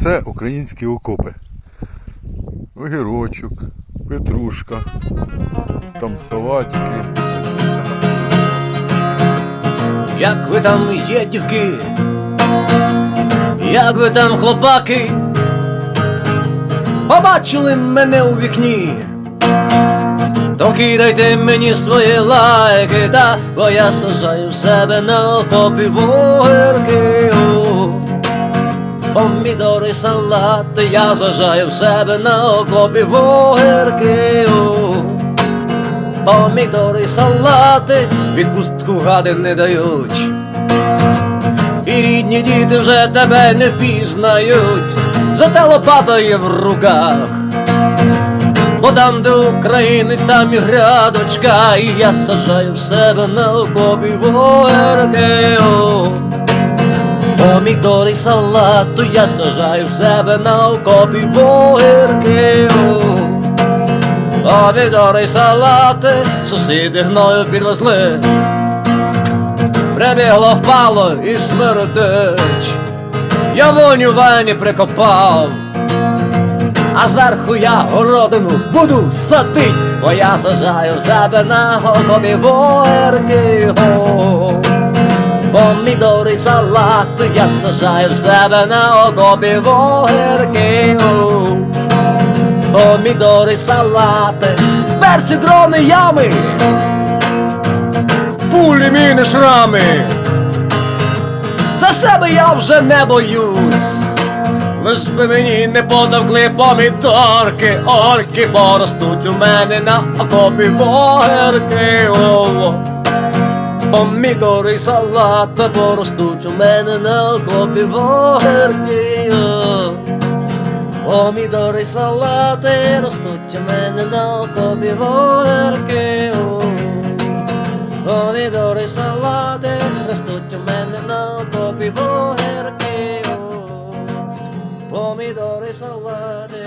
це українські окопи. Огірочок, петрушка, там салатики. Як ви там є, дівки? Як ви там, хлопаки? Побачили мене у вікні? То кидайте мені свої лайки, та бо я сажаю в себе на окопі вогірки. Помідори, салати, я сажаю в себе на окопі вогірки. Помідори, салати, відпустку гади не дають. І рідні діти вже тебе не пізнають, зате лопата є в руках. Бо там, де українець, там і грядочка, і я сажаю в себе на окопі вогерки. Помідори, салату, я сажаю в себе на окопі вогерки. О. Помідори, салати, сусіди гною підвезли. Прибігло впало і смердить. Я воню вані прикопав, а зверху я городину буду садить, бо я сажаю в себе на голові ворки. Помідори, салати, я сажаю в себе на окопі вогірки. Помідори, салати, перці, дрони, ями, пулі, міни, шрами. За себе я вже не боюсь. Лиш би мені не потовкли помідорки, орки поростуть у мене на окопі вогерки помідори, салат або ростуть у мене на окопі вогерні. Помідори, салати ростуть у мене на окопі вогерки. Помідори, салати ростуть у мене на окопі вогерки. Помідори, салати